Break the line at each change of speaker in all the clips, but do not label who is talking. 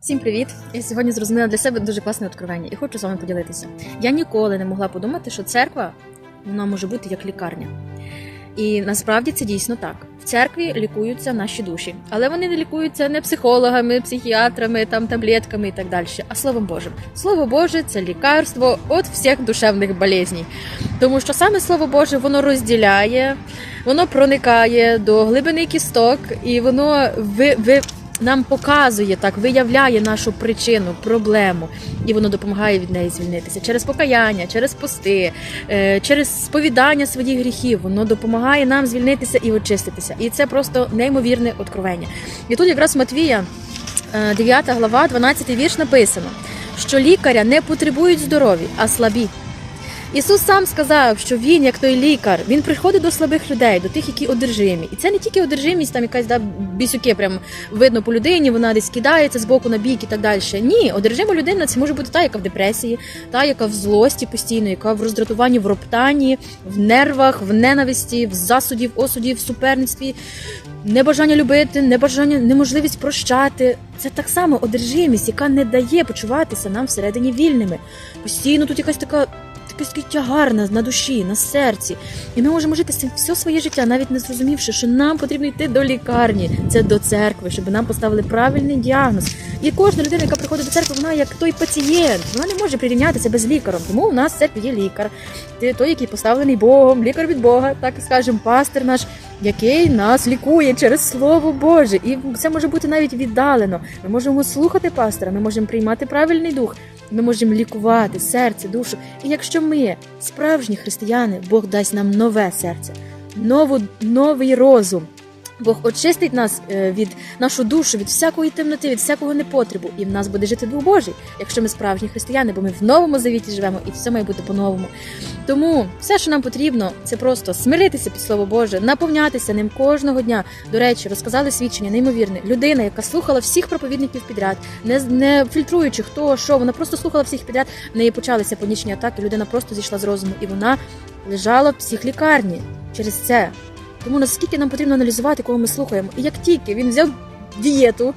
Всім привіт! Я сьогодні зрозуміла для себе дуже класне откровення і хочу з вами поділитися. Я ніколи не могла подумати, що церква вона може бути як лікарня. І насправді це дійсно так. В церкві лікуються наші душі, але вони не лікуються не психологами, психіатрами, там таблетками і так далі, а словом Божим. Слово Боже це лікарство від всіх душевних болезней. Тому що саме слово Боже воно розділяє, воно проникає до глибини кісток, і воно ви, ви, нам показує так, виявляє нашу причину, проблему, і воно допомагає від неї звільнитися через покаяння, через пости, е, через сповідання своїх гріхів. Воно допомагає нам звільнитися і очиститися. І це просто неймовірне откровення. І тут якраз Матвія, е, 9 глава, 12 вірш написано, що лікаря не потребують здорові, а слабі. Ісус сам сказав, що він, як той лікар, він приходить до слабих людей, до тих, які одержимі. І це не тільки одержимість, там якась да, бісюки, прям видно по людині, вона десь кидається з боку на бік і так далі. Ні, одержима людина це може бути та, яка в депресії, та, яка в злості постійно, яка в роздратуванні, в роптанні, в нервах, в ненависті, в засуді, в осуді, в суперництві, небажання любити, небажання, неможливість прощати. Це так само одержимість, яка не дає почуватися нам всередині вільними. Постійно тут якась така якийсь такий тягар на, душі, на серці. І ми можемо жити все своє життя, навіть не зрозумівши, що нам потрібно йти до лікарні, це до церкви, щоб нам поставили правильний діагноз. І кожна людина, яка приходить до церкви, вона як той пацієнт, вона не може прирівнятися без лікаром. Тому у нас в церкві є лікар, той, який поставлений Богом, лікар від Бога, так скажемо, пастир наш, який нас лікує через Слово Боже. І це може бути навіть віддалено. Ми можемо слухати пастора, ми можемо приймати правильний дух. Ми можемо лікувати серце, душу. І якщо ми справжні християни, Бог дасть нам нове серце, нову, новий розум. Бог очистить нас е, від нашу душу, від всякої темноти, від всякого непотребу, і в нас буде жити Дух Божий, якщо ми справжні християни, бо ми в новому завіті живемо, і все має бути по-новому. Тому все, що нам потрібно, це просто смиритися під слово Боже, наповнятися ним кожного дня. До речі, розказали свідчення, неймовірне. Людина, яка слухала всіх проповідників підряд, не, не фільтруючи хто що, вона просто слухала всіх підряд. В неї почалися панічні атаки. Людина просто зійшла з розуму, і вона лежала в психлікарні через це. Тому наскільки нам потрібно аналізувати, кого ми слухаємо. І як тільки він взяв дієту,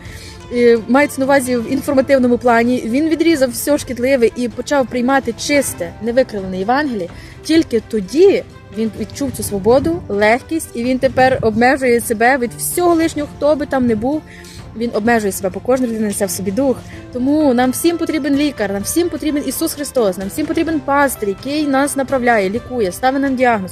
мається на увазі в інформативному плані, він відрізав все шкідливе і почав приймати чисте, невикривлене Євангеліє, тільки тоді він відчув цю свободу, легкість, і він тепер обмежує себе від всього лишнього, хто би там не був. Він обмежує себе, бо кожна людина несе в собі дух. Тому нам всім потрібен лікар, нам всім потрібен Ісус Христос, нам всім потрібен пастир, який нас направляє, лікує, ставить нам діагноз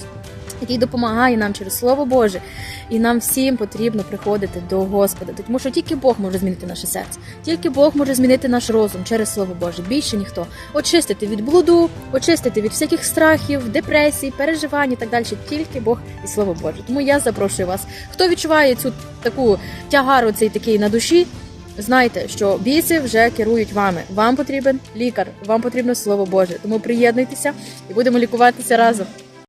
який допомагає нам через Слово Боже. І нам всім потрібно приходити до Господа, тому що тільки Бог може змінити наше серце, тільки Бог може змінити наш розум через Слово Боже. Більше ніхто очистити від блуду, очистити від всяких страхів, депресій, переживань і так далі. Тільки Бог і Слово Боже. Тому я запрошую вас. Хто відчуває цю таку тягару, цей такий на душі? Знайте, що біси вже керують вами. Вам потрібен лікар, вам потрібно слово Боже. Тому приєднуйтеся і будемо лікуватися разом.